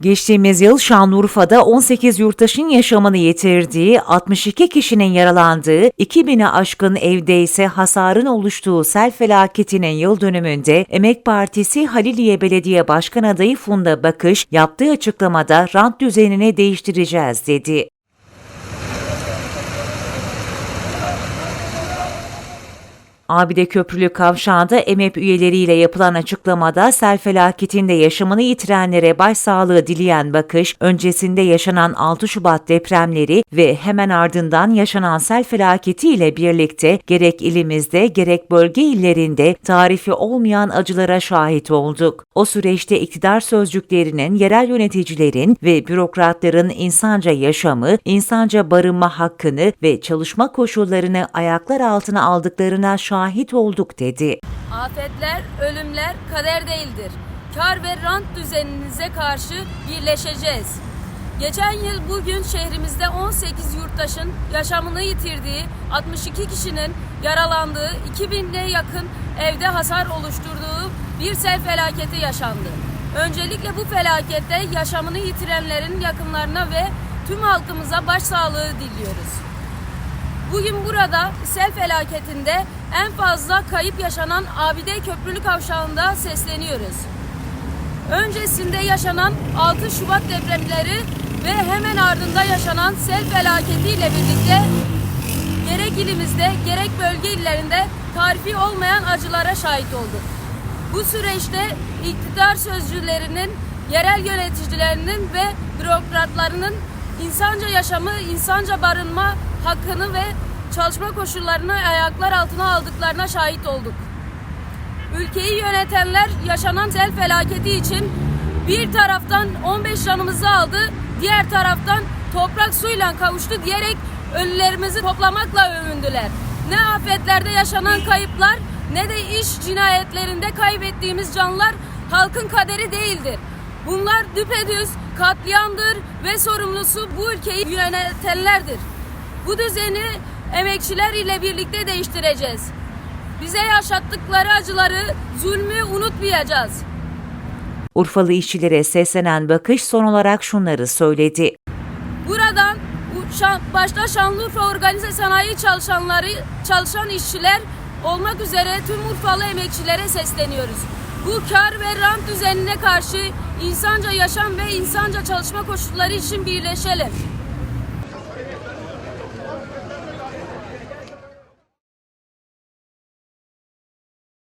Geçtiğimiz yıl Şanlıurfa'da 18 yurttaşın yaşamını yitirdiği, 62 kişinin yaralandığı, 2000'e aşkın evde ise hasarın oluştuğu sel felaketinin yıl dönümünde Emek Partisi Haliliye Belediye Başkan adayı Funda Bakış yaptığı açıklamada rant düzenini değiştireceğiz dedi. Abide Köprülü Kavşağı'nda EMEP üyeleriyle yapılan açıklamada sel felaketinde yaşamını yitirenlere başsağlığı dileyen Bakış, öncesinde yaşanan 6 Şubat depremleri ve hemen ardından yaşanan sel felaketiyle birlikte gerek ilimizde gerek bölge illerinde tarifi olmayan acılara şahit olduk. O süreçte iktidar sözcüklerinin, yerel yöneticilerin ve bürokratların insanca yaşamı, insanca barınma hakkını ve çalışma koşullarını ayaklar altına aldıklarına şahit olduk dedi. Afetler, ölümler kader değildir. Kar ve rant düzeninize karşı birleşeceğiz. Geçen yıl bugün şehrimizde 18 yurttaşın yaşamını yitirdiği, 62 kişinin yaralandığı, 2000'e yakın evde hasar oluşturduğu bir sel felaketi yaşandı. Öncelikle bu felakette yaşamını yitirenlerin yakınlarına ve tüm halkımıza başsağlığı diliyoruz. Bugün burada sel felaketinde en fazla kayıp yaşanan Abide Köprülü Kavşağı'nda sesleniyoruz. Öncesinde yaşanan 6 Şubat depremleri ve hemen ardında yaşanan sel felaketiyle birlikte gerek ilimizde gerek bölge illerinde tarifi olmayan acılara şahit olduk. Bu süreçte iktidar sözcülerinin, yerel yöneticilerinin ve bürokratlarının insanca yaşamı, insanca barınma hakkını ve çalışma koşullarını ayaklar altına aldıklarına şahit olduk. Ülkeyi yönetenler yaşanan sel felaketi için bir taraftan 15 canımızı aldı, diğer taraftan toprak suyla kavuştu diyerek ölülerimizi toplamakla övündüler. Ne afetlerde yaşanan kayıplar ne de iş cinayetlerinde kaybettiğimiz canlar halkın kaderi değildir. Bunlar düpedüz katliamdır ve sorumlusu bu ülkeyi yönetenlerdir. Bu düzeni emekçiler ile birlikte değiştireceğiz. Bize yaşattıkları acıları, zulmü unutmayacağız. Urfalı işçilere seslenen Bakış son olarak şunları söyledi. Buradan başta Şanlıurfa Organize Sanayi çalışanları, çalışan işçiler olmak üzere tüm Urfalı emekçilere sesleniyoruz. Bu kar ve rant düzenine karşı insanca yaşam ve insanca çalışma koşulları için birleşelim.